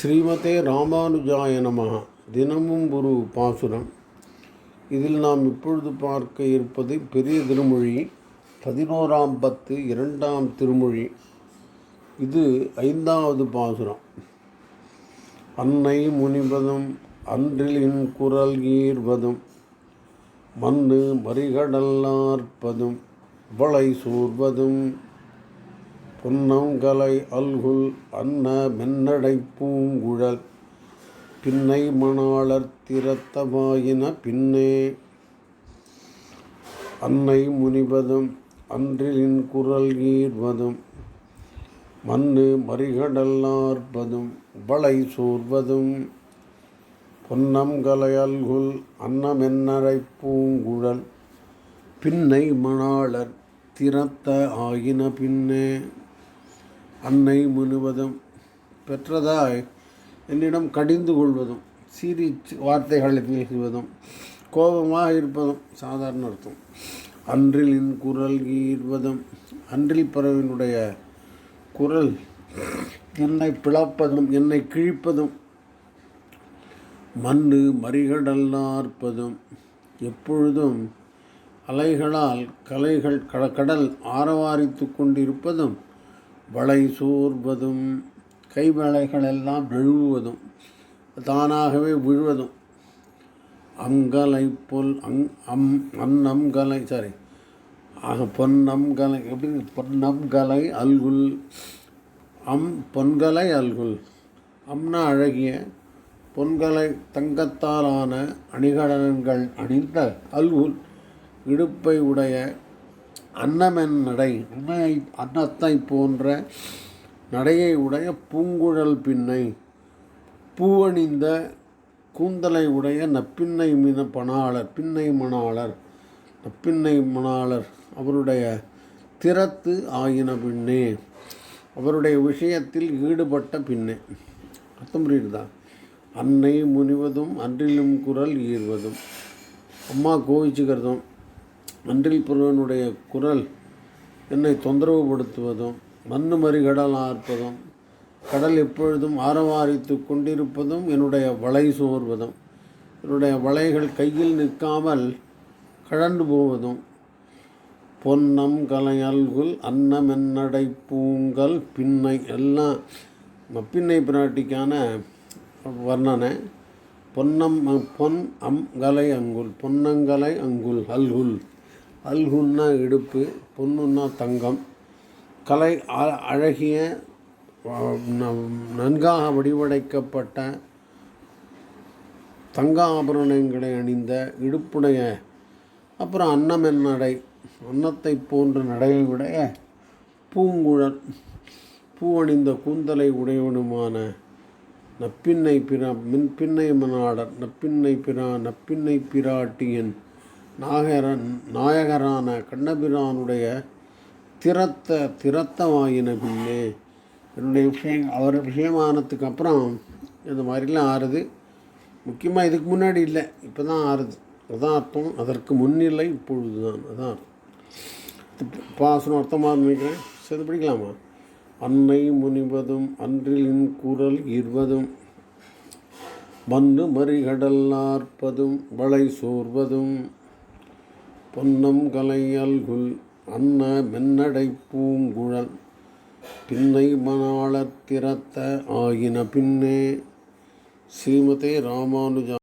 ஸ்ரீமதே ராமானுஜாய நமக தினமும் ஒரு பாசுரம். இதில் நாம் இப்பொழுது பார்க்க இருப்பது பெரிய திருமொழி பதினோராம் பத்து இரண்டாம் திருமொழி. இது ஐந்தாவது பாசுரம். அன்னை முனிவதும் அன்றிலின் குரல் ஈர்வதும் மண்ணு மறிகடல்லார்ப்பதும் வளை சூர்வதும். பொன்னங்கலை அல்குல் அன்ன மென்னடை பூங்குழல். பின்னை மணாளர் திறத்தமாயின பின்னே. அன்னை முனிவதும் அன்றிலின் குரல் ஈர்வதும். மண்ணு மறிகடல்லார்ப்பதும் வளை சூர்வதும். பொன்னம் கலையல்குல் அன்னமென்னரை பூங்குழல். பின்னை மணாளர் திறத்த ஆயின பின்னே. அன்னை முழுவதும் பெற்றதாய் என்னிடம் கடிந்து கொள்வதும் சீரி வார்த்தைகளை பேசுவதும் கோபமாக இருப்பதும் சாதாரண அர்த்தம். அன்றிலின் குரல் ஈர்வதும் அன்றில் பறவையினுடைய குரல் என்னை பிளப்பதும் என்னை கிழிப்பதும் மண்ணு மறிகடல்லார்ப்பதும் எப்பொழுதும் அலைகளால் கலைகள் கட கடல் ஆரவாரித்து கொண்டிருப்பதும் வளை சோர்வதும் கைவளைகளெல்லாம் எல்லாம் நழுவுவதும் தானாகவே விழுவதும். அங்கலை பொல் அங் அம் அன்னம்கலை சாரி ஆக பொன்னம்கலை எப்படி? பொன்னம்கலை அல்குல் அம் பொன்கலை அல்குல். அம்னா அழகிய பொன்கலை தங்கத்தாலான அணிகலன்கள் அணிந்த அல்குல் இடுப்பை உடைய அன்னமென் நடை அன்னை அன்னத்தை போன்ற நடையை உடைய பூங்குழல் பின்னை பூவணிந்த கூந்தலை உடைய நப்பின்னை மின பணாளர் பின்னை மணாளர் நப்பின்னை மணாளர் அவருடைய திறத்து ஆயின பின்னே அவருடைய விஷயத்தில் ஈடுபட்ட பின்னே. அர்த்தம் புரியுதா அன்னை முனிவதும் அன்றிலும் குரல் ஈர்வதும். அம்மா கோவிச்சுக்கிறதும் அன்றில் புருவனுடைய குரல் என்னை தொந்தரவுபடுத்துவதும் மண்ணு மறிகடல் ஆர்ப்பதும் கடல் எப்பொழுதும் ஆரவாரித்து கொண்டிருப்பதும் என்னுடைய வளை சோர்வதும் என்னுடைய வளைகள் கையில் நிற்காமல் கழண்டு போவதும். பொன்னம் கலையல்குல் அன்னமென்னடை பூங்கல் பின்னை எல்லாம் பின்னை பிராட்டிக்கான வர்ணனை. பொன்னம் பொன் அம் கலை அங்குல் பொன்னங்கலை அங்குல் அல்குல். அல்குன்னா இடுப்பு பொன்னுன்னா தங்கம். கலை அழகிய நன்காக வடிவடைக்கப்பட்ட தங்க ஆபரணங்களை அணிந்த இடுப்புடைய அப்புறம் அன்னம் நடை. அன்னத்தை போன்ற நடையை உடைய பூங்குழல் பூவணிந்த கூந்தலை உடையவனுமான நப்பின்னை பிரா மின் பின்னை மனாடர் நப்பின்னை பிரா நப்பின்னை பிராட்டியன். நாகரன் நாயகரான கண்ணபிரானுடைய திறத்த திறத்தமாயின பின்னே என்னுடைய விஷயம் அவர் விஷயமானதுக்கு அப்புறம் இந்த மாதிரிலாம் ஆறுது. முக்கியமாக இதுக்கு முன்னாடி இல்லை இப்போ தான் ஆறுது. அதான் அர்த்தம் அதற்கு முன்னிலை இப்பொழுது தான் அதான் பாசனம் அர்த்தமாக நினைக்கிறேன். சரி படிக்கலாமா? அன்னை முனிவதும் அன்றிலின் குரல் இருவதும் மண்ணு மறிகடல்லார்ப்பதும் வளை சோர்வதும் பொன்னம் கலையல்குல் அன்ன மென்னடை பூங்குழல் பின்னை மணாளத்திரத்த ஆகின பின்னே. ஸ்ரீமதே ராமானுஜா